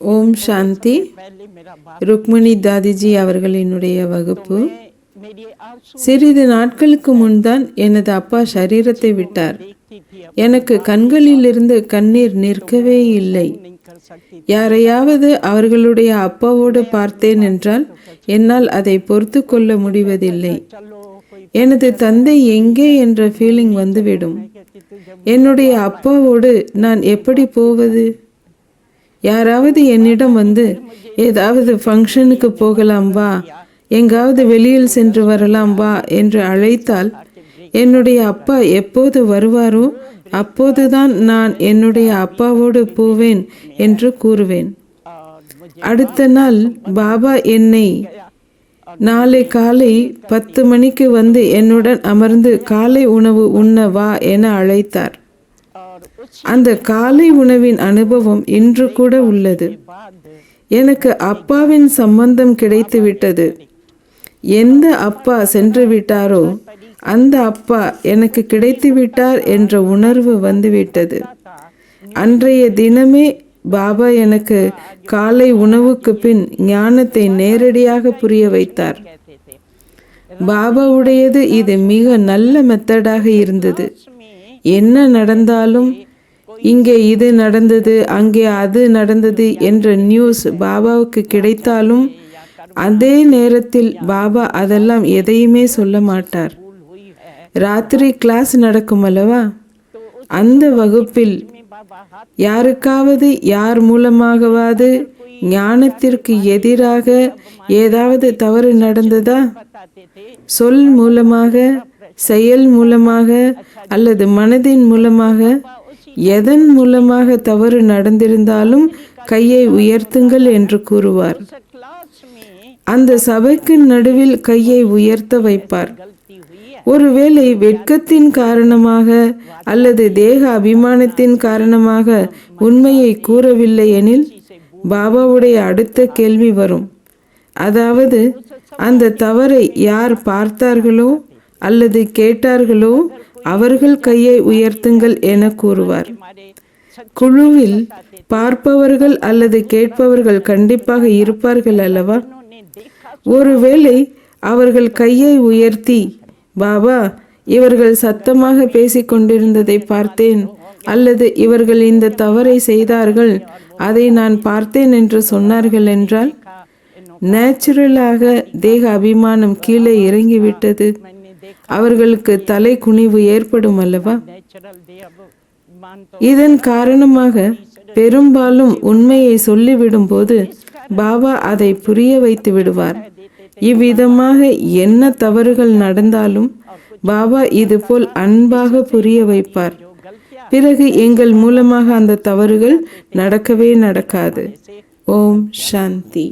ஓம் சாந்தி. ருக்மிணி தாதிஜி அவர்களினுடைய வகுப்பு. சிறிது நாட்களுக்கு முன்தான் எனது அப்பா சரீரத்தை விட்டார். எனக்கு கண்களிலிருந்து கண்ணீர் நிற்கவே இல்லை. யாரையாவது அவர்களுடைய அப்பாவோடு பார்த்தேன் என்றால் என்னால் அதை பொறுத்து கொள்ள முடிவதில்லை. எனது தந்தை எங்கே என்ற ஃபீலிங் வந்துவிடும். என்னுடைய அப்பாவோடு நான் எப்படி போவது? யாராவது என்னிடம் வந்து ஏதாவது ஃபங்க்ஷனுக்கு போகலாம் வா எங்காவது வெளியில் சென்று வரலாம் வா என்று அழைத்தால் என்னுடைய அப்பா எப்போது வருவாரோ அப்போதுதான் நான் என்னுடைய அப்பாவோடு போவேன் என்று கூறுவேன். அடுத்த நாள் பாபா என்னை நாளை காலை பத்து மணிக்கு வந்து என்னுடன் அமர்ந்து காலை உணவு உண்ண வா என அழைத்தார். அந்த காலை உணவின் அனுபவம் இன்று கூட உள்ளது. எனக்கு அப்பாவின் சம்பந்தம் கிடைத்து விட்டது எந்த அப்பா சென்று விட்டாரோ அந்த அப்பா எனக்கு கிடைத்து விட்டார் என்ற உணர்வு வந்துவிட்டது. அன்றைய தினமே பாபா எனக்கு காலை உணவுக்கு பின் ஞானத்தை நேரடியாக புரிய வைத்தார். பாபாவுடையது இது மிக நல்ல மெத்தடாக இருந்தது. என்ன நடந்தாலும் இங்கே இது நடந்தது அங்கே அது நடந்தது என்ற நியூஸ் பாபாவுக்கு கிடைத்தாலும் அதே நேரத்தில் பாபா அதெல்லாம் எதையுமே சொல்ல மாட்டார். ராத்திரி கிளாஸ் நடக்கும் அல்லவா? அந்த வகுப்பில் யாருக்காவது யார் மூலமாகவாது ஞானத்திற்கு எதிராக ஏதாவது தவறு நடந்ததா? சொல் மூலமாக செயல் மூலமாக அல்லது மனதின் மூலமாக எதன் மூலமாக தவறு நடந்திருந்தாலும் கையை உயர்த்துங்கள் என்று கூறுவார். அந்த சபைக்கு நடுவில் கையை உயர்த்த வைப்பார். ஒருவேளை வெட்கத்தின் காரணமாக அல்லது தேக அபிமானத்தின் காரணமாக உண்மையை கூறவில்லை எனில் பாபாவுடைய அடுத்த கேள்வி வரும். அதாவது அந்த தவறை யார் பார்த்தார்களோ அல்லது கேட்டார்களோ அவர்கள் கையை உயர்த்துங்கள் என கூறுவார். குழுவில் பார்ப்பவர்கள் அல்லது கேட்பவர்கள் கண்டிப்பாக இருப்பார்கள் அல்லவா? ஒருவேளை அவர்கள் கையை உயர்த்தி பாபா இவர்கள் சத்தமாக பேசிக் கொண்டிருந்ததை பார்த்தேன். அல்லது இவர்கள் இந்த தவறை செய்தார்கள். அதை நான் பார்த்தேன் என்று சொன்னார்கள் என்றால் நேச்சுரலாக தேக அபிமானம் கீழே இறங்கிவிட்டது. அவர்களுக்கு தலை குனிவு ஏற்படும் அல்லவா? இதன் காரணமாக பெரும்பாலும் உண்மையை சொல்லிவிடும் போது பாபா அதை புரிய வைத்து விடுவார். இவ்விதமாக என்ன தவறுகள் நடந்தாலும் பாபா இதுபோல் அன்பாக புரிய வைப்பார். பிறகு எங்கள் மூலமாக அந்த தவறுகள் நடக்கவே நடக்காது. ஓம் சாந்தி.